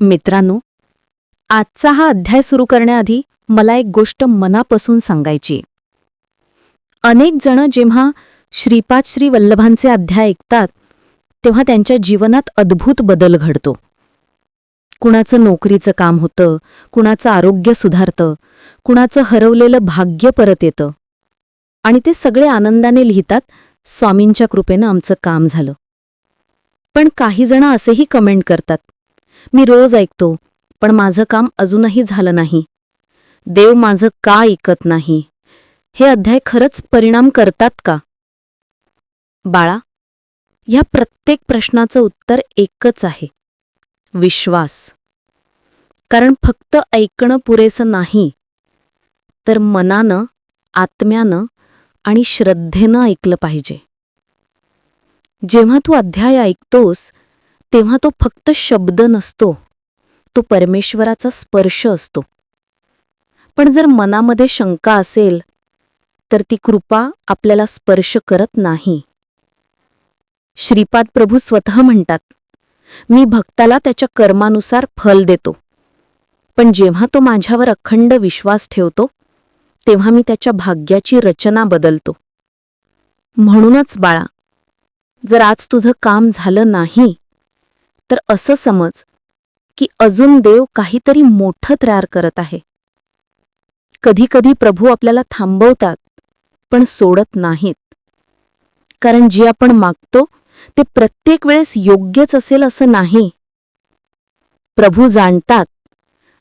मित्रांनो आजचा हा अध्याय सुरू करण्याआधी मला एक गोष्ट मनापासून सांगायची. अनेक जण जेव्हा श्रीपाद श्री वल्लभांचे अध्याय ऐकतात तेव्हा त्यांच्या जीवनात अद्भुत बदल घडतो. कुणाचं नोकरीचं काम होतं कुणाचं आरोग्य सुधारतं कुणाचं हरवलेलं भाग्य परत येतं. आणि ते सगळे आनंदाने लिहितात स्वामींच्या कृपेनं आमचं काम झालं. पण काही जण असेही कमेंट करतात मी रोज ऐकतो पण माझं काम अजूनही झालं नाही. देव माझं का ऐकत नाही? हे अध्याय खरंच परिणाम करतात का? बाळा ह्या प्रत्येक प्रश्नाचं उत्तर एकच आहे. विश्वास. कारण फक्त ऐकणं पुरेसं नाही तर मनानं आत्म्यानं आणि श्रद्धेनं ऐकलं पाहिजे. जेव्हा तू अध्याय ऐकतोस तेव्हा तो फक्त शब्द नसतो. तो परमेश्वराचा स्पर्श असतो. पण जर मनामध्ये शंका असेल तर ती कृपा आपल्याला स्पर्श करत नाही. श्रीपाद प्रभू स्वतः म्हणतात मी भक्ताला त्याच्या कर्मानुसार फल देतो. पण जेव्हा तो माझ्यावर अखंड विश्वास ठेवतो तेव्हा मी त्याच्या भाग्याची रचना बदलतो. म्हणूनच बाळा जर आज तुझं काम झालं नाही तर असं समज की अजून देव काहीतरी मोठं तयार करत आहे. कधीकधी प्रभू आपल्याला थांबवतात पण सोडत नाहीत. कारण जे आपण मागतो ते प्रत्येक वेळेस योग्यच असेल असं नाही. प्रभू जाणतात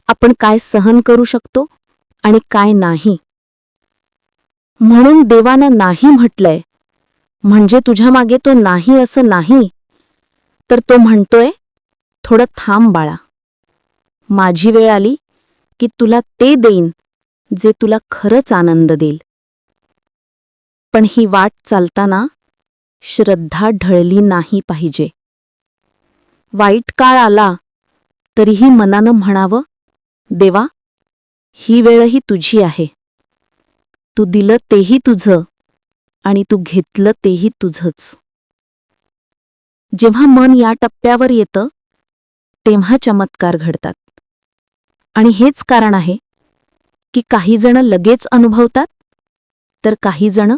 आपण काय सहन करू शकतो आणि काय नाही. म्हणून देवानं नाही म्हटलंय म्हणजे तुझ्या मागे तो नाही असं नाही तर तो म्हणतोय थोडं थांब बाळा. माझी वेळ आली की तुला ते देईन जे तुला खरंच आनंद देईल. पण ही वाट चालताना श्रद्धा ढळली नाही पाहिजे. वाईट काळ आला तरीही मनानं म्हणावं देवा ही वेळही तुझी आहे. तू दिलं तेही तुझं आणि तू घेतलं तेही तुझंच. जेव्हा मन या टप्प्यावर येतं तेव्हा चमत्कार घडतात. आणि हेच कारण आहे की काही जण लगेच अनुभवतात तर काही जण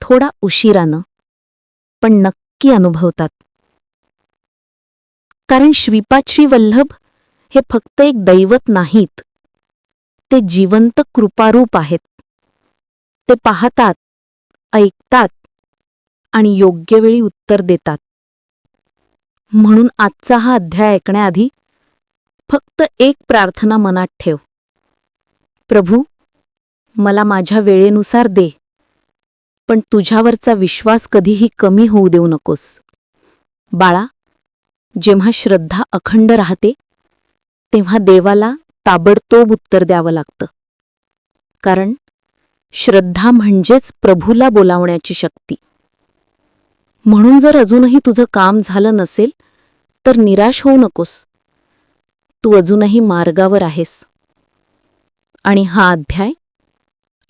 थोडा उशिरानं पण नक्की अनुभवतात. कारण श्रीपाश्री वल्लभ हे फक्त एक दैवत नाहीत. ते जिवंत कृपारूप आहेत. ते पाहतात ऐकतात आणि योग्य वेळी उत्तर देतात. म्हणून आजचा हा अध्याय ऐकण्याआधी फक्त एक प्रार्थना मनात ठेव. प्रभू मला माझ्या वेळेनुसार दे पण तुझ्यावरचा विश्वास कधीही कमी होऊ देऊ नकोस. बाळा जेव्हा श्रद्धा अखंड राहते तेव्हा देवाला ताबडतोब उत्तर द्यावं लागतं. कारण श्रद्धा म्हणजेच प्रभूला बोलावण्याची शक्ती. म्हणून जर अजूनही तुझं काम झालं नसेल तर निराश होऊ नकोस. तू अजूनही मार्गावर आहेस. आणि हा अध्याय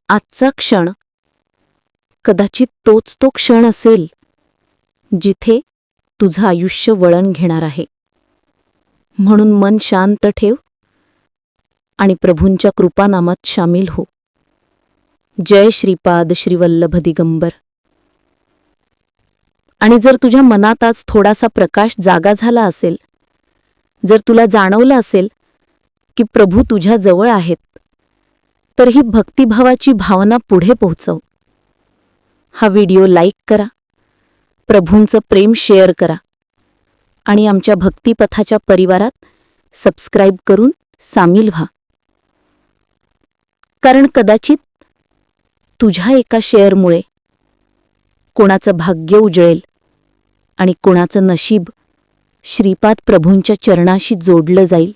आजचा क्षण. कदाचित तोच तो क्षण असेल जिथे तुझं आयुष्य वळण घेणार आहे. म्हणून मन शांत ठेव आणि प्रभूंच्या कृपानामात सामील हो. जय श्रीपाद श्रीवल्लभ दिगंबर. आणि जर तुझ्या मनात आज थोडासा प्रकाश जागा झाला असेल जर तुला जाणवलं असेल की प्रभू तुझ्या जवळ आहेत तर ही भक्तिभावाची भावना पुढे पोहोचव. हा व्हिडिओ लाईक करा प्रभूंचं प्रेम शेअर करा आणि आमच्या भक्तिपथाच्या परिवारात सबस्क्राईब करून सामील व्हा. कारण कदाचित तुझ्या एका शेअरमुळे कोणाचं भाग्य उजळेल आणि कोणाचं नशीब श्रीपाद प्रभूंच्या चरणाशी जोडलं जाईल.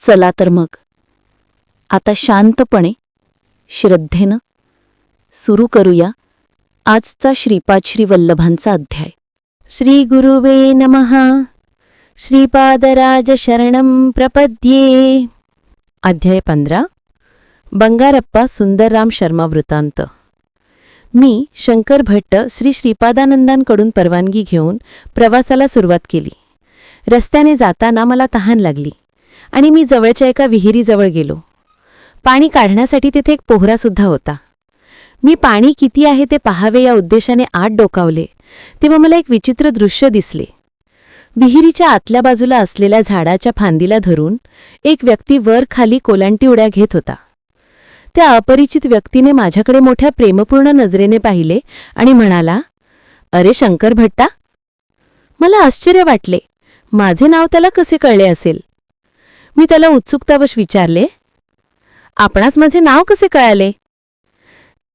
चला तर मग. आता शांतपणे श्रद्धेनं सुरू करूया आजचा श्रीपाद श्री वल्लभांचा अध्याय. श्री गुरुवे नमः. श्रीपादराज शरणं प्रपद्ये. अध्याय पंधरा. बंगारप्पा सुंदरराम शर्मा वृत्तांत. मी शंकर भट्ट श्री श्रीपादानंदांकडून परवानगी घेऊन प्रवासाला सुरुवात केली. रस्त्याने जाताना मला तहान लागली आणि मी जवळच्या एका विहिरीजवळ गेलो. पाणी काढण्यासाठी तिथे एक पोहरासुद्धा होता. मी पाणी किती आहे ते पाहावे या उद्देशाने आत डोकावले तेव्हा मला एक विचित्र दृश्य दिसले. विहिरीच्या आतल्या बाजूला असलेल्या झाडाच्या फांदीला धरून एक व्यक्ती वर खाली कोलांटी उड्या घेत होता. त्या अपरिचित व्यक्तीने माझ्याकडे मोठ्या प्रेमपूर्ण नजरेने पाहिले आणि म्हणाला अरे शंकर भट्टा मला आश्चर्य वाटले. माझे नाव त्याला कसे कळले असेल? मी त्याला उत्सुकतावश विचारले आपणास माझे नाव कसे कळाले?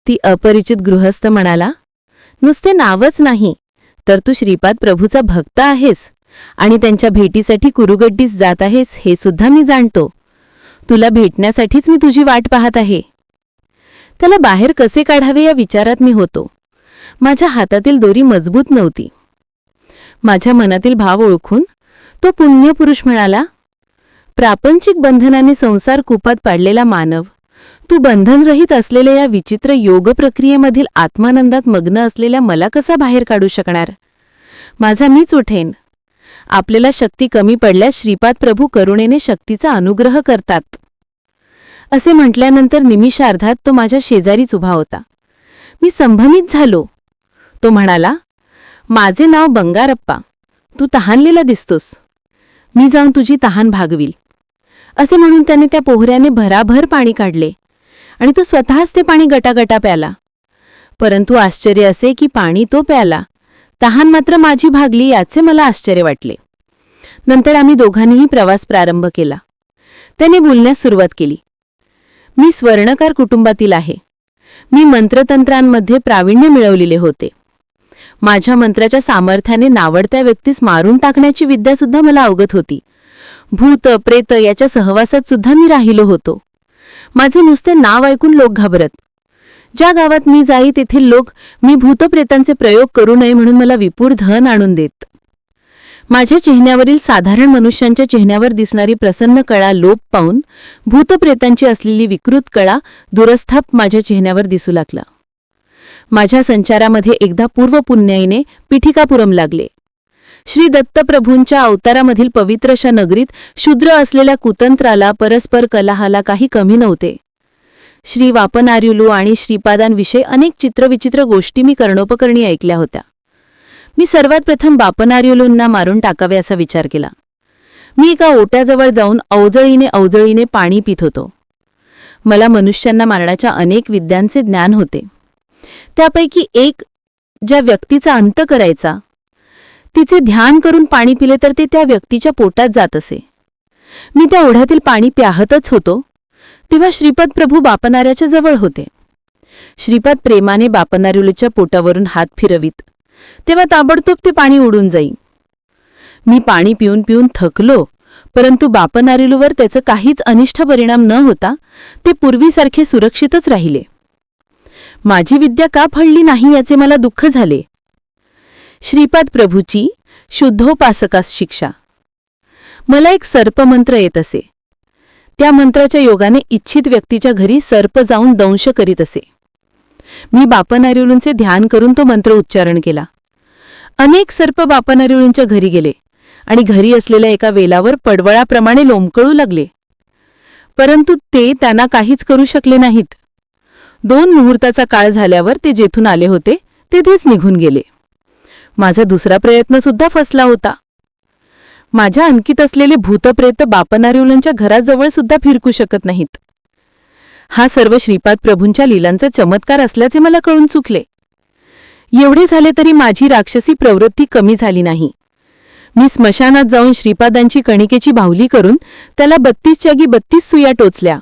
ती अपरिचित गृहस्थ म्हणाला नुसते नावच नाही तर तू श्रीपाद प्रभूचा भक्त आहेस आणि त्यांच्या भेटीसाठी कुरुगड्डीस जात आहेस हे सुद्धा मी जाणतो. तुला भेटण्यासाठीच मी तुझी वाट पाहत आहे. त्याला बाहेर कसे काढावे या विचारात मी होतो. माझ्या हातातील दोरी मजबूत नव्हती. माझ्या मनातील भाव ओळखून तो पुण्यपुरुष म्हणाला प्रापंचिक बंधनाने संसार कुपात पाडलेला मानव तू बंधनरहित असलेल्या या विचित्र योग प्रक्रियेमधील आत्मानंदात मग्न असलेल्या मला कसा बाहेर काढू शकणार? माझा मीच उठेन. आपल्याला शक्ती कमी पडल्यास श्रीपाद प्रभू करुणेने शक्तीचा अनुग्रह करतात. असे म्हटल्यानंतर निमिषार्धात तो माझ्या शेजारीच उभा होता. मी संभ्रमित झालो. तो म्हणाला माझे नाव बंगारप्पा. तू तहानलेला दिसतोस. मी जाऊन तुझी तहान भागवील. असे म्हणून त्याने त्या पोहऱ्याने भराभर पाणी काढले आणि तो स्वतःच ते पाणी गटागटा प्याला. परंतु आश्चर्य असे की पाणी तो प्याला. तहान मात्र माझी भागली याचे मला आश्चर्य वाटले. नंतर आम्ही दोघांनीही प्रवास प्रारंभ केला. त्याने बोलण्यास सुरुवात केली. मी स्वर्णकार कुटुंबातील आहे. मी मंत्रतंत्रांमध्ये प्रावीण्य मिळवलेले होते. माझ्या मंत्राच्या सामर्थ्याने नावडत्या व्यक्तीस मारून टाकण्याची विद्यासुद्धा मला अवगत होती. भूत प्रेत याच्या सहवासात सुद्धा मी राहिलो होतो. माझे नुसते नाव ऐकून लोक घाबरत ज्या गावात मी जाई तेथील लोक मी भूतप्रेतांचे प्रयोग करू नये म्हणून मला विपुर धन आणून देत. माझ्या चेहऱ्यावरील साधारण मनुष्यांच्या चेहऱ्यावर दिसणारी प्रसन्न कळा लोप पाहून भूतप्रेतांची असलेली विकृत कळा दुरस्थाप माझ्या चेहऱ्यावर दिसू लागला. माझ्या संचारामध्ये एकदा पूर्वपुण्याईने पिठिकापुरम लागले. श्री दत्तप्रभूंच्या अवतारामधील पवित्रशा नगरीत शूद्र असलेल्या कुतंत्राला परस्पर कलाहाला काही कमी नव्हते. श्री वापनार्युलू आणि श्रीपादांविषयी अनेक चित्रविचित्र गोष्टी मी कर्णोपकरणी ऐकल्या होत्या. मी सर्वात प्रथम बापनार्युलूंना मारून टाकावे असा विचार केला. मी एका ओट्याजवळ जाऊन अवजळीने अवजळीने पाणी पित होतो. मला मनुष्यांना मारण्याच्या अनेक विद्यांचे ज्ञान होते. त्यापैकी एक ज्या व्यक्तीचा अंत करायचा तिचे ध्यान करून पाणी पिले तर ते त्या व्यक्तीच्या पोटात जात असे. मी त्या ओढ्यातील पाणी प्याहतच होतो. तेव्हा श्रीपद प्रभू बापनाऱ्याच्या जवळ होते. श्रीपद प्रेमाने बापनार्युलच्या पोटावरून हात फिरवीत. तेव्हा ताबडतोब ते पाणी उडून जाई. मी पाणी पिऊन पिऊन थकलो परंतु बापनारिलूवर त्याचं काहीच अनिष्ट परिणाम न होता ते पूर्वीसारखे सुरक्षितच राहिले. माझी विद्या का फळली नाही याचे मला दुःख झाले? श्रीपाद प्रभूची शुद्धोपासकास शिक्षा. मला एक सर्पमंत्र येत असे. त्या मंत्राच्या योगाने इच्छित व्यक्तीच्या घरी सर्प जाऊन दंश करीत असे. मी बापनारिवलूंचे ध्यान करून तो मंत्र उच्चारण केला. अनेक सर्प बापनारिवलूंच्या घरी गेले आणि घरी असलेल्या एका वेलावर पडवळाप्रमाणे लोंबकळू लागले. परंतु ते त्यांना काहीच करू शकले नाहीत. दोन मुहूर्ताचा काळ झाल्यावर ते जेथून आले होते तेथेच निघून गेले. माझा दुसरा प्रयत्न सुद्धा फसला होता. माझ्या अंकित असलेले भूतप्रेत बापनारिवलांच्या घराजवळ सुद्धा फिरकू शकत नाहीत. हा सर्व श्रीपाद प्रभूंच्या लीलांचा चमत्कार असल्याचे मला कळून चुकले. एवढे झाले तरी माझी राक्षसी प्रवृत्ती कमी झाली नाही. मी स्मशानात जाऊन श्रीपादांची कणिकेची बाहुली करून त्याला बत्तीस जागी बत्तीस सुया टोचल्या.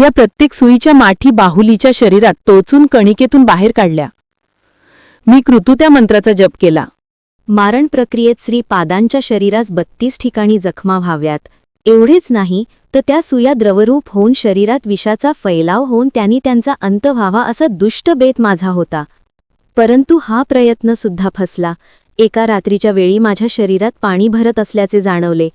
या प्रत्येक सुईच्या माठी बाहुलीच्या शरीरात टोचून कणिकेतून बाहेर काढल्या. मी कृतू त्या मंत्राचा जप केला. मारण प्रक्रियेत श्री पादांच्या शरीरास बत्तीस ठिकाणी जखमा व्हाव्यात. एवढेच नाही तर त्या सुया द्रवरूप होऊन शरीरात विषाचा फैलाव होऊन त्यांनी त्यांचा अंत व्हावा असा दुष्ट बेत माझा होता. परंतु हा प्रयत्न सुद्धा फसला. एका रात्रीच्या वेळी माझ्या शरीरात पाणी भरत असल्याचे जाणवले.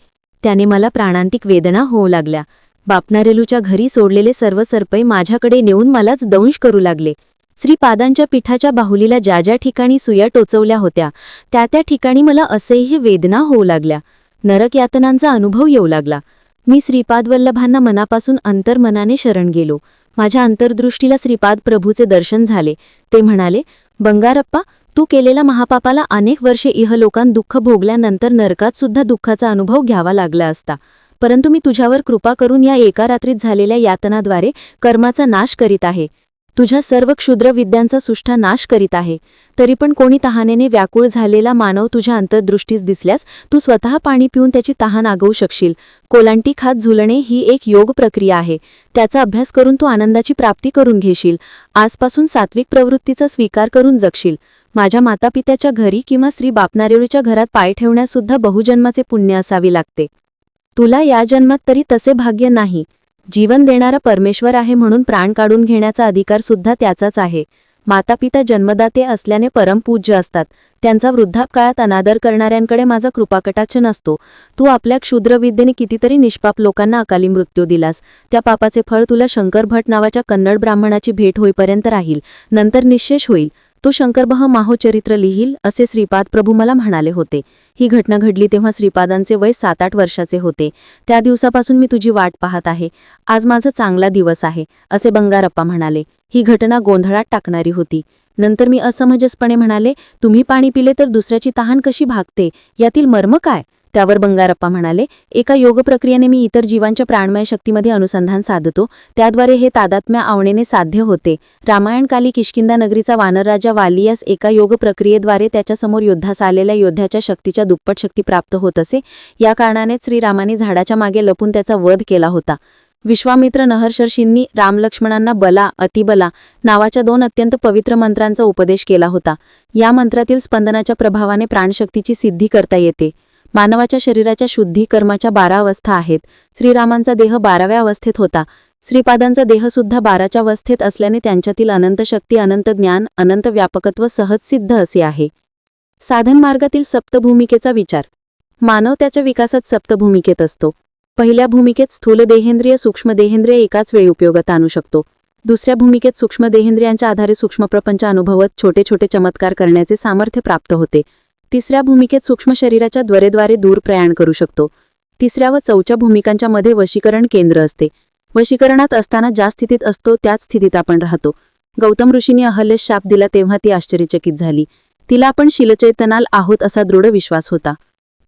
त्याने मला प्राणांतिक वेदना होऊ लागल्या. बापनारेलूच्या घरी सोडलेले सर्व सर्पय माझ्याकडे नेऊन मलाच दंश करू लागले. श्रीपादांच्या पिठाच्या बाहुलीला ज्या ज्या ठिकाणी सुया टोचवल्या होत्या त्या त्या ठिकाणी मला असेही वेदना होऊ लागल्या. नरक यातनांचा अनुभव येऊ लागला. मी श्रीपाद वल्लभांना मनापासून अंतर्मनाने शरण गेलो. माझ्या अंतर्दृष्टीला श्रीपाद प्रभूचे दर्शन झाले. ते म्हणाले बंगारप्पा तू केलेल्या महापापाला अनेक वर्षे इहलोकांत दुःख भोगल्यानंतर नरकात सुद्धा दुःखाचा अनुभव घ्यावा लागला असता. परंतु मी तुझ्यावर कृपा करून या एका रात्रीत झालेल्या यातनाद्वारे कर्माचा नाश करीत आहे. तुझ्या सर्व क्षुद्र विद्यांचा सुष्ठा नाश करीत आहे. तरी पण कोणी तहानेने व्याकुळ झालेला मानव तुझ्या अंतर्दृष्टीस दिसल्यास तू स्वतः पाणी पिऊन त्याची तहान आगवू शकशील. कोलांटी खात झुलणे ही एक योग प्रक्रिया आहे. त्याचा अभ्यास करून तू आनंदाची प्राप्ती करून घेशील. आजपासून सात्विक प्रवृत्तीचा स्वीकार करून जगशील. माझ्या मातापित्याच्या घरी किंवा श्री बापनारेळीच्या घरात पाय ठेवण्यास सुद्धा बहुजन्माचे पुण्य असावे लागते. तुला या जन्मात तरी तसे भाग्य नाही. जीवन देणारा परमेश्वर आहे म्हणून प्राण काढून घेण्याचा अधिकार सुद्धा त्याचाच आहे. मातापिता जन्मदाते असल्याने परमपूज्य असतात. त्यांचा वृद्धापकाळात अनादर करणाऱ्यांकडे माझा कृपाकटाक्ष नसतो. तू आपल्या क्षुद्रविद्येने कितीतरी निष्पाप लोकांना अकाली मृत्यू दिलास. त्या पापाचे फळ तुला शंकर भट नावाच्या कन्नड ब्राह्मणाची भेट होईपर्यंत राहील. नंतर निश्शेष होईल. तो शंकरबह माहोचरित्र लिहील असे श्रीपाद प्रभू मला म्हणाले होते. ही घटना घडली तेव्हा श्रीपादांचे वय सात आठ वर्षाचे होते. त्या दिवसापासून मी तुझी वाट पाहत आहे. आज माझा चांगला दिवस आहे असे बंगारप्पा म्हणाले. ही घटना गोंधळात टाकणारी होती. नंतर मी असमंजसपणे म्हणाले तुम्ही पाणी पिले तर दुसऱ्याची तहान कशी भागते? यातील मर्म काय? त्यावर बंगारप्पा म्हणाले एका योग प्रक्रियेने मी इतर जीवांच्या प्राणमय शक्तीमध्ये अनुसंधान साधतो. त्याद्वारे हे तादात्म्य आवणेने साध्य होते. रामायणकाली किशकिंदा नगरीचा वानरराजा वालियास एका योग प्रक्रियेद्वारे त्याच्यासमोर योद्धास आलेल्या योद्ध्याच्या शक्तीच्या दुप्पट शक्ती प्राप्त होत असे. या कारणानेच श्रीरामाने झाडाच्या मागे लपून त्याचा वध केला होता. विश्वामित्र नहर्षर्षींनी रामलक्ष्मणांना बला अतिबला नावाच्या दोन अत्यंत पवित्र मंत्रांचा उपदेश केला होता. या मंत्रातील स्पंदनाच्या प्रभावाने प्राणशक्तीची सिद्धी करता येते. मानवाच्या शरीराच्या शुद्धी कर्माच्या बारा अवस्था आहेत. श्रीरामांचा देह बाराव्या अवस्थेत होता. श्रीपादांचा देहसुद्धा बाराच्या अवस्थेत असल्याने त्यांच्यातील अनंत शक्ती अनंत ज्ञान अनंत व्यापकत्व सहज सिद्ध असे आहे. साधन मार्गातील सप्तभूमिकेचा विचार. मानव त्याच्या विकासात सप्तभूमिकेत असतो. पहिल्या भूमिकेत स्थूल देहेंद्रिय सूक्ष्म देहेंद्रिय एकाच वेळी उपयोगात आणू शकतो. दुसऱ्या भूमिकेत सूक्ष्म देहेंद्रियांच्या आधारे सूक्ष्मप्रपंच अनुभवत छोटे छोटे चमत्कार करण्याचे सामर्थ्य प्राप्त होते. तिसऱ्या भूमिकेत सूक्ष्म शरीराच्या द्वरेद्वारे दूर प्रयाण करू शकतो. तिसऱ्या व चौच्या भूमिकांच्या मध्ये वशीकरण केंद्र असते. वशीकरणात असताना ज्या स्थितीत असतो त्याच स्थितीत आपण राहतो. गौतम ऋषींनी अहल्येस शाप दिला तेव्हा ती आश्चर्यचकित झाली. तिला आपण शिलचैतनाल आहोत असा दृढ विश्वास होता.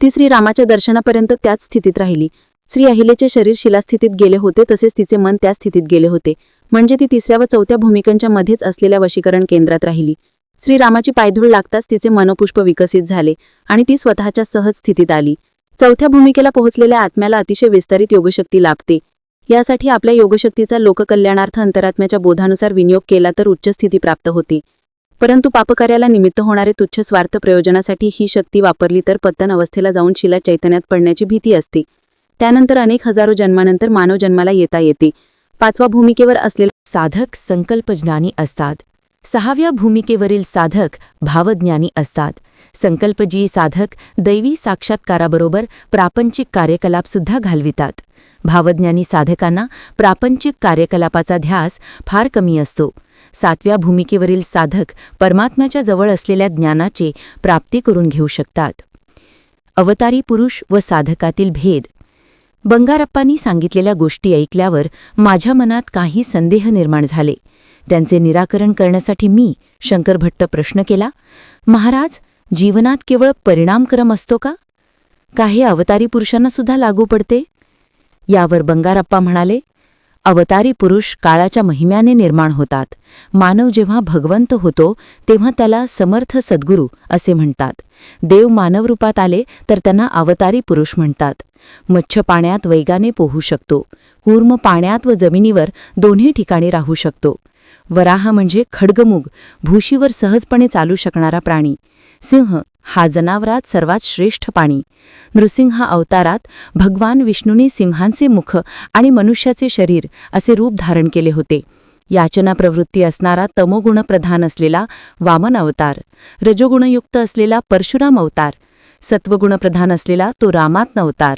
ती श्रीरामाच्या दर्शनापर्यंत त्याच स्थितीत राहिली. श्री अहिलेचे शरीर शिलास्थितीत गेले होते तसेच तिचे मन त्या स्थितीत गेले होते. म्हणजे ती तिसऱ्या व चौथ्या भूमिकांच्या मध्येच असलेल्या वशीकरण केंद्रात राहिली. श्रीरामाची पायधूळ लागताच तिचे मनपुष्प विकसित झाले आणि ती स्वतःच्या सहज स्थितीत आली. चौथ्या भूमिकेला पोहोचलेल्या आत्म्याला अतिशय विस्तारित योगशक्ती लाभते. यासाठी आपल्या योगशक्तीचा लोककल्याणार्थ अंतरात्म्याच्या बोधानुसार विनियोग केला तर उच्च स्थिती प्राप्त होते. परंतु पापकार्याला निमित्त होणारे तुच्छ स्वार्थ प्रयोजनासाठी ही शक्ती वापरली तर पतन अवस्थेला जाऊन शिला चैतन्यात पडण्याची भीती असते. त्यानंतर अनेक हजारो जन्मानंतर मानव जन्माला येता येते. पाचवा भूमिकेवर असलेले साधक संकल्पज्ञानी असतात. सहाव्या भूमिकेवरील साधक भावज्ञानी असतात. संकल्पजी साधक दैवी साक्षात्काराबरोबर प्रापंचिक कार्यकलापसुद्धा घालवितात. भावज्ञानी साधकांना प्रापंचिक कार्यकलापाचा ध्यास फार कमी असतो. सातव्या भूमिकेवरील साधक परमात्म्याच्या जवळ असलेल्या ज्ञानाचे प्राप्ती करून घेऊ शकतात. अवतारी पुरुष व साधकातील भेद. बंगारप्पांनी सांगितलेल्या गोष्टी ऐकल्यावर माझ्या मनात काही संदेह निर्माण झाले. त्यांचे निराकरण करण्यासाठी मी शंकर भट्ट प्रश्न केला महाराज जीवनात केवळ परिणामक्रम असतो का? काही अवतारी पुरुषांना सुद्धा लागू पडते? यावर बंगारप्पा म्हणाले अवतारी पुरुष काळाच्या महिम्याने निर्माण होतात. मानव जेव्हा भगवंत होतो तेव्हा त्याला समर्थ सद्गुरू असे म्हणतात. देव मानव रूपात आले तर त्यांना अवतारी पुरुष म्हणतात. मच्छ पाण्यात वैगाने पोहू शकतो. कूर्म पाण्यात व जमिनीवर दोन्ही ठिकाणी राहू शकतो. वराह म्हणजे खडगमुग भूशीवर सहजपणे चालू शकणारा प्राणी. सिंह हा जनावरात सर्वात श्रेष्ठ पाणी. नृसिंह अवतारात भगवान विष्णूने सिंहांचे मुख आणि मनुष्याचे शरीर असे रूप धारण केले होते. याचना प्रवृत्ती असणारा तमोगुणप्रधान असलेला वामन अवतार रजोगुणयुक्त असलेला परशुराम अवतार सत्वगुणप्रधान असलेला तो रामात्न अवतार.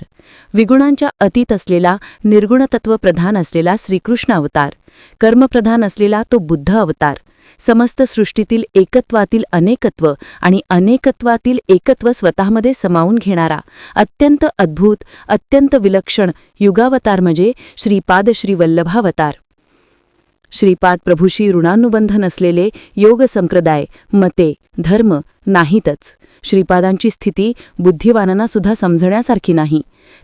विगुणांच्या अतीत असलेला निर्गुणतत्व प्रधान असलेला श्रीकृष्ण अवतार. कर्मप्रधान असलेला तो बुद्ध अवतार. समस्त सृष्टीतील एकत्वातील अनेकत्व आणि अनेकत्वातील एकत्व स्वतःमध्ये समावून घेणारा अत्यंत अद्भुत अत्यंत विलक्षण युगावतार म्हणजे श्रीपाद श्रीवल्लभावतार श्रीपाद प्रभूशी ऋणानुबंध नसलेले योग संप्रदाय मते धर्म नाहीतच. श्रीपादांची स्थिती बुद्धिवानांना सुद्धा समजण्यासारखी नाही.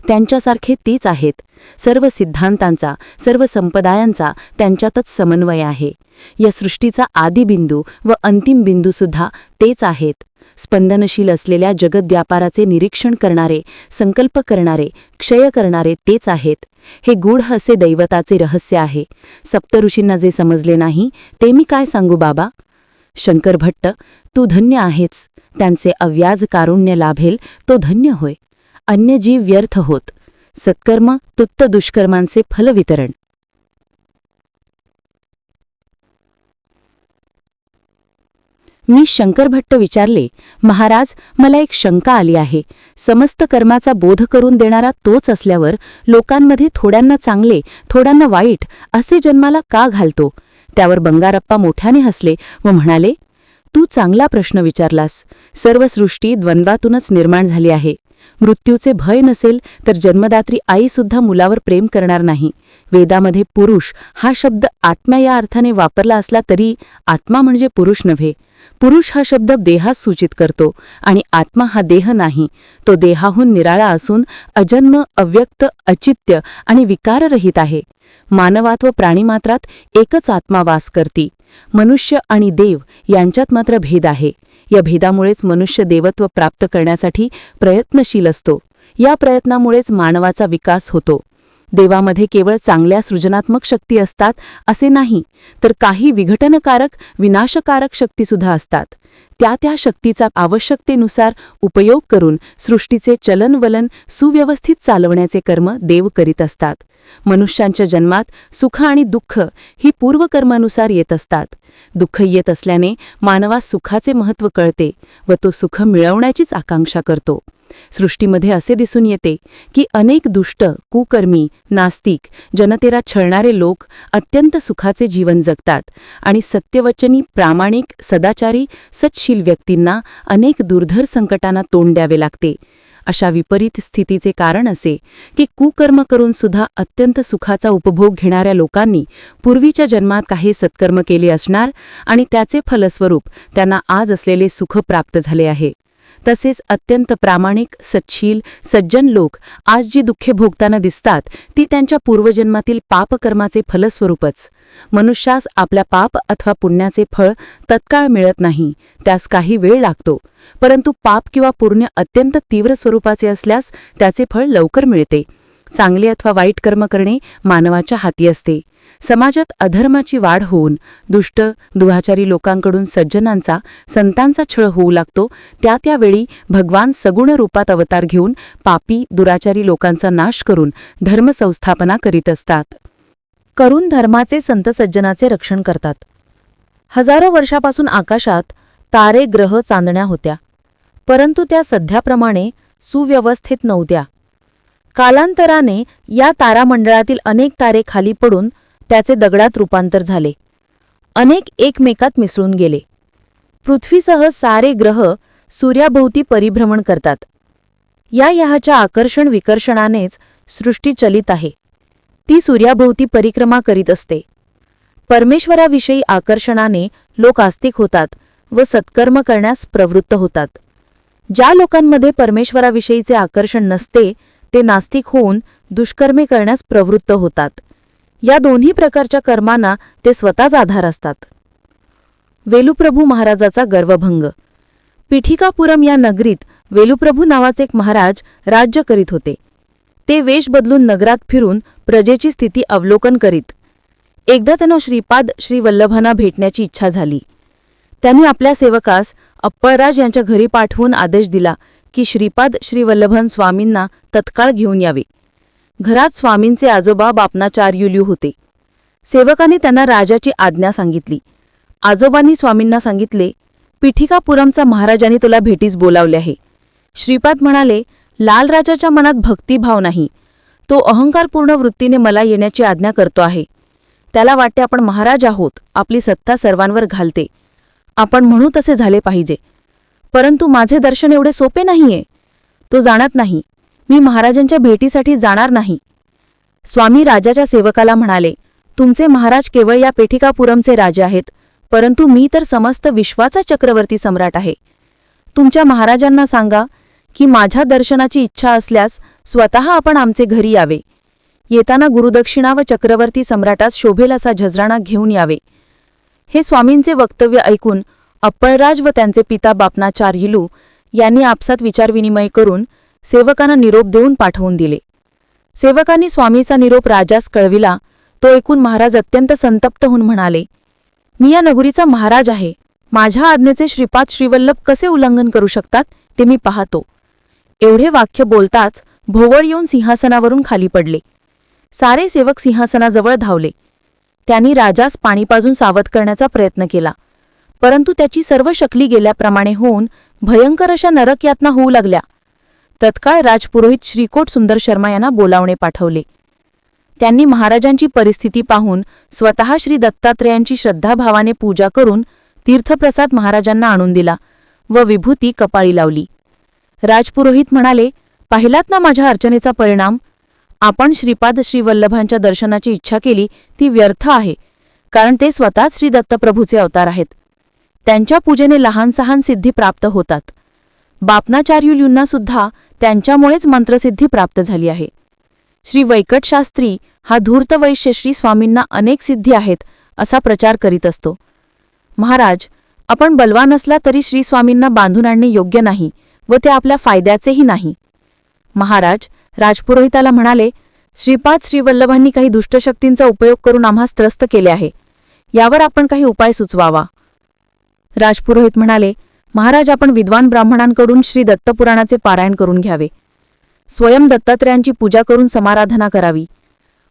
त्यांच्यासारखे तीच आहेत. सर्व सिद्धांतांचा सर्व संप्रदायांचा त्यांच्यातच समन्वय आहे. या सृष्टीचा आदिबिंदू व अंतिम बिंदूसुद्धा तेच आहेत. स्पंदनशील असलेल्या जगद्व्यापाराचे निरीक्षण करणारे संकल्प करणारे क्षय करणारे तेच आहेत. हे गूढ असे दैवताचे रहस्य आहे. सप्तऋषींना जे समजले नाही ते मी काय सांगू बाबा? शंकर भट्ट तू धन्य आहेच त्यांचे अव्याज कारुण्य लाभेल तो धन्य होय. अन्य जीव व्यर्थ होत. सत्कर्म तुत्त दुष्कर्मांचे फलवितरण मी शंकर भट्ट विचारले महाराज मला एक शंका आली आहे. समस्त कर्माचा बोध करून देणारा तोच असल्यावर लोकांमध्ये थोड्यांना चांगले थोड्यांना वाईट असे जन्माला का घालतो त्यावर बंगारप्पा मोठ्याने हसले व म्हणाले तू चांगला प्रश्न विचारलास. सर्व सृष्टी द्वंद्वातूनच निर्माण झाली आहे. मृत्यूचे भय नसेल तर जन्मदात्री आईसुद्धा मुलावर प्रेम करणार नाही. वेदामध्ये पुरुष हा शब्द आत्म्या या अर्थाने वापरला असला तरी आत्मा म्हणजे पुरुष नव्हे. पुरुष हा शब्द देहास सूचित करतो आणि आत्मा हा देह नाही. तो देहाहून निराळा असून अजन्म अव्यक्त अचित्य आणि विकाररहित आहे. मानवात व प्राणीमात्रात एकच आत्मा वास करती. मनुष्य आणि देव यांच्यात मात्र भेद आहे. या भेदामुळेच मनुष्य देवत्व प्राप्त करण्यासाठी प्रयत्नशील असतो. या प्रयत्नामुळेच मानवाचा विकास होतो. देवामध्ये केवळ चांगल्या सृजनात्मक शक्ती असतात असे नाही तर काही विघटनकारक विनाशकारक शक्तीसुद्धा असतात. त्या त्या शक्तीचा आवश्यकतेनुसार उपयोग करून सृष्टीचे चलनवलन सुव्यवस्थित चालवण्याचे कर्म देव करीत असतात. मनुष्यांच्या जन्मात सुख आणि दुःख ही पूर्वकर्मानुसार येत असतात. दुःख येत असल्याने मानवास सुखाचे महत्त्व कळते व तो सुख मिळवण्याचीच आकांक्षा करतो. सृष्टीमध्ये असे दिसून येते की अनेक दुष्ट कुकर्मी नास्तिक जनतेला छळणारे लोक अत्यंत सुखाचे जीवन जगतात आणि सत्यवचनी प्रामाणिक सदाचारी सचशील व्यक्तींना अनेक दुर्धर संकटांना तोंड द्यावे लागते. अशा विपरीत स्थितीचे कारण असे की कुकर्म करून सुद्धा अत्यंत सुखाचा उपभोग घेणाऱ्या लोकांनी पूर्वीच्या जन्मात काही सत्कर्म केले असणार आणि त्याचे फलस्वरूप त्यांना आज असलेले सुख प्राप्त झाले आहे. तसेच अत्यंत प्रामाणिक सच्छील सज्जन लोक आज जी दुःखे भोगताना दिसतात ती त्यांच्या पूर्वजन्मातील पापकर्माचे फलस्वरूपच. मनुष्यास आपल्या पाप अथवा पुण्याचे फळ तत्काळ मिळत नाही त्यास काही वेळ लागतो. परंतु पाप किंवा पुण्य अत्यंत तीव्र स्वरूपाचे असल्यास त्याचे फळ लवकर मिळते. चांगले अथवा वाईट कर्म करणे मानवाच्या हाती असते. समाजात अधर्माची वाढ होऊन दुष्ट दुहाचारी लोकांकडून सज्जनांचा संतांचा छळ होऊ लागतो. त्या त्यावेळी भगवान सगुण रूपात अवतार घेऊन पापी दुराचारी लोकांचा नाश करून धर्मसंस्थापना करीत असतात. करून धर्माचे संत सज्जनाचे रक्षण करतात. हजारो वर्षापासून आकाशात तारे ग्रह चांदण्या होत्या. परंतु त्या सध्याप्रमाणे सुव्यवस्थित नव्हत्या. कालांतराने या तारामंडळातील अनेक तारे खाली पडून त्याचे दगडात रूपांतर झाले. अनेक एकमेकात मिसळून गेले. पृथ्वीसह सारे ग्रह सूर्याभोवती परिभ्रमण करतात. या यहाच्या आकर्षण विकर्षणानेच सृष्टी चलित आहे. ती सूर्याभोवती परिक्रमा करीत असते. परमेश्वराविषयी आकर्षणाने लोक आस्तिक होतात व सत्कर्म करण्यास प्रवृत्त होतात. ज्या लोकांमध्ये परमेश्वराविषयीचे आकर्षण नसते ते नास्तिक होऊन दुष्कर्मे करण्यास प्रवृत्त होतात. या दोन्ही प्रकारच्या कर्मांना ते स्वतःच आधार असतात. वेलुप्रभू महाराजाचा गर्वभंग. पिठिकापुरम या नगरीत वेलुप्रभू नावाचे एक महाराज राज्य करीत होते. ते वेश बदलून नगरात फिरून प्रजेची स्थिती अवलोकन करीत. एकदा त्यांना श्रीपाद श्रीवल्लभांना भेटण्याची इच्छा झाली. त्यांनी आपल्या सेवकास अप्पळराज यांच्या घरी पाठवून आदेश दिला की श्रीपाद श्रीवल्लभन स्वामींना तत्काळ घेऊन यावे. घरात स्वामींचे आजोबा बापनाचार्युल्यू होते. सेवकाने त्यांना राजाची आज्ञा सांगितली. आजोबांनी स्वामींना सांगितले पिठिकापुरमचा महाराजांनी तुला भेटीस बोलावले आहे. श्रीपाद म्हणाले लालराजाच्या मनात भक्तिभाव नाही. तो अहंकारपूर्ण वृत्तीने मला येण्याची आज्ञा करतो आहे. त्याला वाटते आपण महाराज आहोत आपली सत्ता सर्वांवर घालते. आपण म्हणू तसे झाले पाहिजे. परंतु माझे दर्शन एवढे सोपे नाहीये. तो जाणत नाही. मी महाराजांच्या भेटीसाठी जाणार नाही. स्वामी राजाच्या सेवकाला म्हणाले तुमचे महाराज केवळ या पेठिकापुरमचे राजे आहेत परंतु मी तर समस्त विश्वाचा चक्रवर्ती सम्राट आहे. तुमच्या महाराजांना सांगा की माझ्या दर्शनाची इच्छा असल्यास स्वतः आपण आमचे घरी यावे. येताना गुरुदक्षिणा व चक्रवर्ती सम्राटास शोभेल असा झजराणा घेऊन यावे. हे स्वामींचे वक्तव्य ऐकून अप्पळराज व त्यांचे पिता बापनाचार्यलू यांनी आपसात विचारविनिमय करून सेवकांना निरोप देऊन पाठवून दिले. सेवकांनी स्वामीचा निरोप राजास कळविला तो ऐकून महाराज अत्यंत संतप्त होऊन म्हणाले मी या नगरीचा महाराज आहे. माझ्या आज्ञेचे श्रीपाद श्रीवल्लभ कसे उल्लंघन करू शकतात ते मी पाहतो. एवढे वाक्य बोलताच भोवळ येऊन सिंहासनावरून खाली पडले. सारे सेवक सिंहासनाजवळ धावले. त्यांनी राजास पाणी पाजून सावध करण्याचा प्रयत्न केला. परंतु त्याची सर्व शकली गेल्याप्रमाणे होऊन भयंकर अशा नरक यातना होऊ लागल्या. तत्काळ राजपुरोहित श्रीकोट सुंदर शर्मा यांना बोलावणे पाठवले. त्यांनी महाराजांची परिस्थिती पाहून स्वतः श्री दत्तात्रेयांची श्रद्धाभावाने पूजा करून तीर्थप्रसाद महाराजांना आणून दिला व विभूती कपाळी लावली. राजपुरोहित म्हणाले पाहिलात ना माझ्या अर्चनेचा परिणाम? आपण श्रीपाद श्रीवल्लभांच्या दर्शनाची इच्छा केली ती व्यर्थ आहे कारण ते स्वतःच श्री दत्तप्रभूचे अवतार आहेत. त्यांच्या पूजेने लहान सहान सिद्धी प्राप्त होतात. बापनाचार्युल्यूंना सुद्धा त्यांच्यामुळेच मंत्रसिद्धी प्राप्त झाली आहे. श्री वैकटशास्त्री हा धूर्त वैश्य श्री स्वामींना अनेक सिद्धी आहेत असा प्रचार करीत असतो. महाराज आपण बलवान असला तरी श्री स्वामींना बांधून आणणे योग्य नाही व ते आपल्या फायद्याचेही नाही. महाराज राजपुरोहिताला म्हणाले श्रीपाद श्रीवल्लभांनी काही दुष्टशक्तींचा उपयोग करून आम्हास त्रस्त केले आहे. यावर आपण काही उपाय सुचवावा. राजपुरोहित म्हणाले महाराज आपण विद्वान ब्राह्मणांकडून श्री दत्तपुराणाचे पारायण करून घ्यावे. स्वयं दत्तात्रयांची पूजा करून समाराधना करावी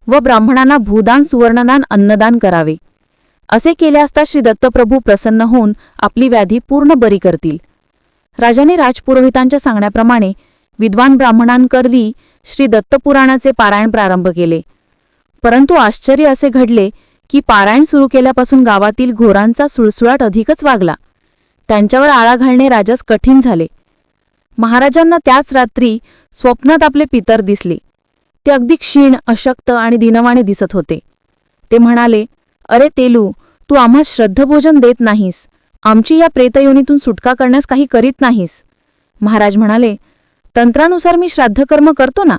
व ब्राह्मणांना भूदान सुवर्णदान अन्नदान करावे. असे केले असता श्री दत्तप्रभू प्रसन्न होऊन आपली व्याधी पूर्ण बरी करतील. राजाने राजपुरोहितांच्या सांगण्याप्रमाणे विद्वान ब्राह्मणांकरवी श्री दत्तपुराणाचे पारायण प्रारंभ केले. परंतु आश्चर्य असे घडले की पारायण सुरू केल्यापासून गावातील घोरांचा सुळसुळाट अधिकच वागला. त्यांच्यावर आळा घालणे राजास कठीण झाले. महाराजांना त्याच रात्री स्वप्नात आपले पितर दिसले. ते अगदी क्षीण अशक्त आणि दिनवाणे दिसत होते. ते म्हणाले अरे तेलू तू आम्हा श्रद्धभोजन देत नाहीस. आमची या प्रेतयोनीतून सुटका करण्यास काही करीत नाहीस. महाराज म्हणाले तंत्रानुसार मी श्राद्धकर्म करतो ना?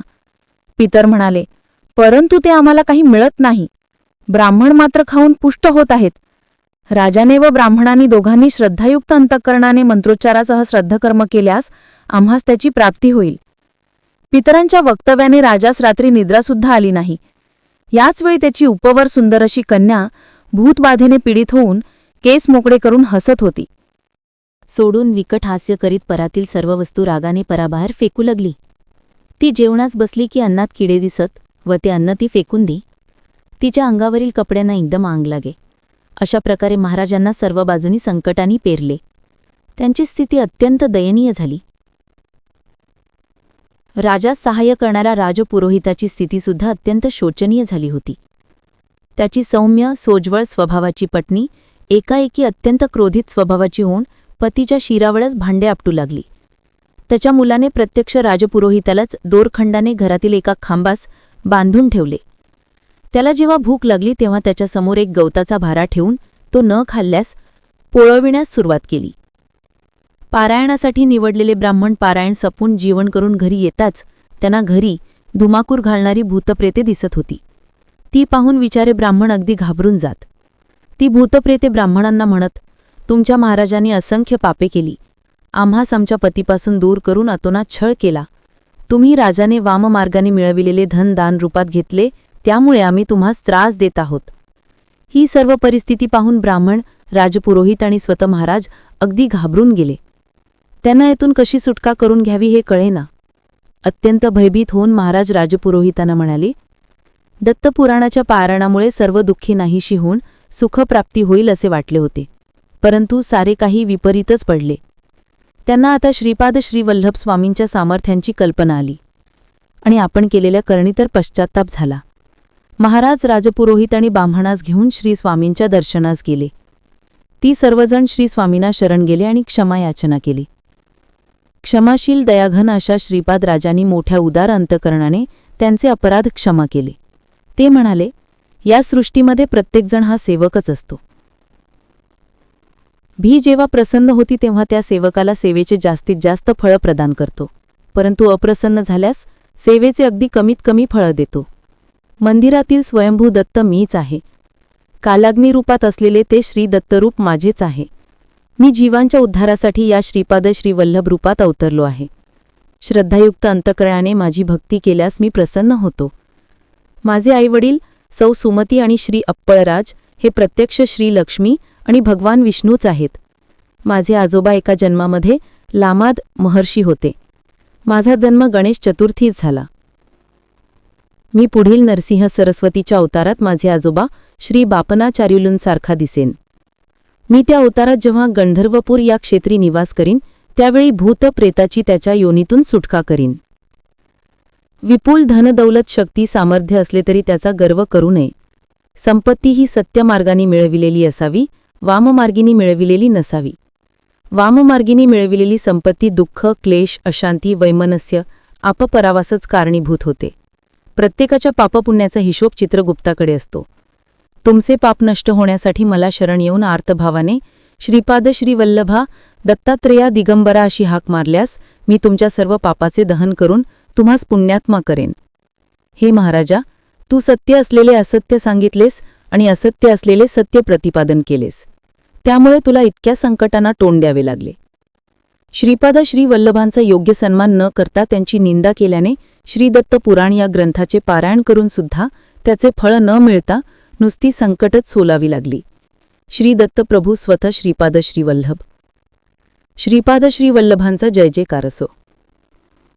पितर म्हणाले परंतु ते आम्हाला काही मिळत नाही. ब्राह्मण मात्र खाऊन पुष्ट होत आहेत. राजाने व ब्राह्मणांनी दोघांनी श्रद्धायुक्त अंतःकरणाने मंत्रोच्चारासह श्रद्धकर्म केल्यास आम्हास त्याची प्राप्ती होईल. पितरांच्या वक्तव्याने राजास रात्री निद्रासुद्धा आली नाही. याच वेळी त्याची उपवर सुंदर अशी कन्या भूतबाधेने पीडित होऊन केस मोकळे करून हसत होती. सोडून विकट हास्य करीत परातील सर्व वस्तू रागाने पराबाहेर फेकू लागली. ती जेवणास बसली की अन्नात किडे दिसत व ते अन्न ती फेकून दी. तिच्या अंगावरील कपड्यांना एकदम आंग लागे. अशा प्रकारे महाराजांना सर्व बाजूनी संकटांनी पेरले. त्यांची स्थिती अत्यंत दयनीय झाली. राजास सहाय्य करणाऱ्या राजपुरोहिताची स्थितीसुद्धा अत्यंत शोचनीय झाली होती. त्याची सौम्य सोज्वळ स्वभावाची पत्नी एकाएकी अत्यंत क्रोधित स्वभावाची होऊन पतीच्या शिरावळच भांडे आपटू लागली. त्याच्या मुलाने प्रत्यक्ष राजपुरोहितालाच दोरखंडाने घरातील एका खांबास बांधून ठेवले. त्याला जेव्हा भूक लागली तेव्हा त्याच्यासमोर एक गवताचा भारा ठेवून तो न खाल्ल्यास पोळविण्यास सुरुवात केली. पारायणासाठी निवडलेले ब्राह्मण पारायण सपून जीवन करून घरी येताच त्यांना घरी धुमाकूर घालणारी भूतप्रेते दिसत होती. ती पाहून विचारे ब्राह्मण अगदी घाबरून जात. ती भूतप्रेते ब्राह्मणांना म्हणत तुमच्या महाराजांनी असंख्य पापे केली. आम्हास आमच्या पतीपासून दूर करून अतोना छळ केला. तुम्ही राजाने वाममार्गाने मिळविलेले धन दान रूपात घेतले त्यामुळे आम्ही तुम्हास त्रास देत आहोत. ही सर्व परिस्थिती पाहून ब्राह्मण राजपुरोहित आणि स्वतः महाराज अगदी घाबरून गेले. त्यांना येथून कशी सुटका करून घ्यावी हे कळेना. अत्यंत भयभीत होऊन महाराज राजपुरोहितांना म्हणाले दत्तपुराणाच्या पारायणामुळे सर्व दुःखी नाहीशी होऊन सुखप्राप्ती होईल असे वाटले होते. परंतु सारे काही विपरीतच पडले. त्यांना आता श्रीपाद श्रीवल्लभ स्वामींच्या सामर्थ्यांची कल्पना आली. आणि आपण केलेल्या करणी तर पश्चाताप झाला. महाराज राजपुरोहित आणि ब्राह्मणास घेऊन श्री स्वामींच्या दर्शनास गेले. ती सर्वजण श्री स्वामींना शरण गेले आणि क्षमा याचना केली. क्षमाशील दयाघन अशा श्रीपाद राजांनी मोठ्या उदार अंतकरणाने त्यांचे अपराध क्षमा केले. ते म्हणाले या सृष्टीमध्ये प्रत्येकजण हा सेवकच असतो. भी जेव्हा प्रसन्न होती तेव्हा त्या सेवकाला सेवेचे जास्तीत जास्त फळ प्रदान करतो. परंतु अप्रसन्न झाल्यास सेवेचे अगदी कमीत कमी फळ देतो. मंदिरातील स्वयंभू दत्त मीच आहे. कालाग्नी रूपात असलेले ते श्री दत्तरूप माझेच आहे. मी जीवांच्या उद्धारासाठी या श्रीपाद श्री वल्लभ रूपात अवतरलो आहे. श्रद्धायुक्त अंतकरणाने माझी भक्ती केल्यास मी प्रसन्न होतो. माझे आईवडील सौ सुमती आणि श्री अप्पळराज हे प्रत्यक्ष श्री लक्ष्मी आणि भगवान विष्णूच आहेत. माझे आजोबा एका जन्मामध्ये लामाद महर्षी होते. माझा जन्म गणेश चतुर्थीच झाला. मी पुढील नरसिंह सरस्वतीच्या अवतारात माझे आजोबा श्री बापनाचार्युलूंसारखा दिसेन. मी त्या अवतारात जेव्हा गंधर्वपूर या क्षेत्री निवास करीन त्यावेळी भूत प्रेताची त्याच्या योनीतून सुटका करीन. विपुल धनदौलत शक्ती सामर्थ्य असले तरी त्याचा गर्व करू नये. संपत्ती ही सत्यमार्गाने मिळविलेली असावी वाममार्गिनी मिळविलेली नसावी. वाममार्गिनी मिळविलेली संपत्ती दुःख क्लेश अशांती वैमनस्य आपपरावासच कारणीभूत होते. प्रत्येकाच्या पापपुण्याचा हिशोब चित्रगुप्ताकडे असतो. तुमचे पाप नष्ट होण्यासाठी मला शरण येऊन आर्तभावाने श्रीपाद श्रीवल्लभा दत्तात्रेया दिगंबरा अशी हाक मारल्यास मी तुमच्या सर्व पापाचे दहन करून तुम्हास पुण्यात्मा करेन. हे महाराजा तू सत्य असलेले असत्य सांगितलेस आणि असत्य असलेले सत्य प्रतिपादन केलेस. त्यामुळे तुला इतक्या संकटांना तोंड द्यावे लागले. श्रीपाद श्रीवल्लभांचा योग्य सन्मान न करता त्यांची निंदा केल्याने श्रीदत्त पुराण या ग्रंथाचे पारायण करून सुद्धा त्याचे फळ न मिळता नुसती संकटच सोलावी लागली. श्रीदत्त प्रभू स्वतः श्रीपाद श्रीवल्लभ. श्रीपाद श्रीवल्लभांचा जय जयकार असो.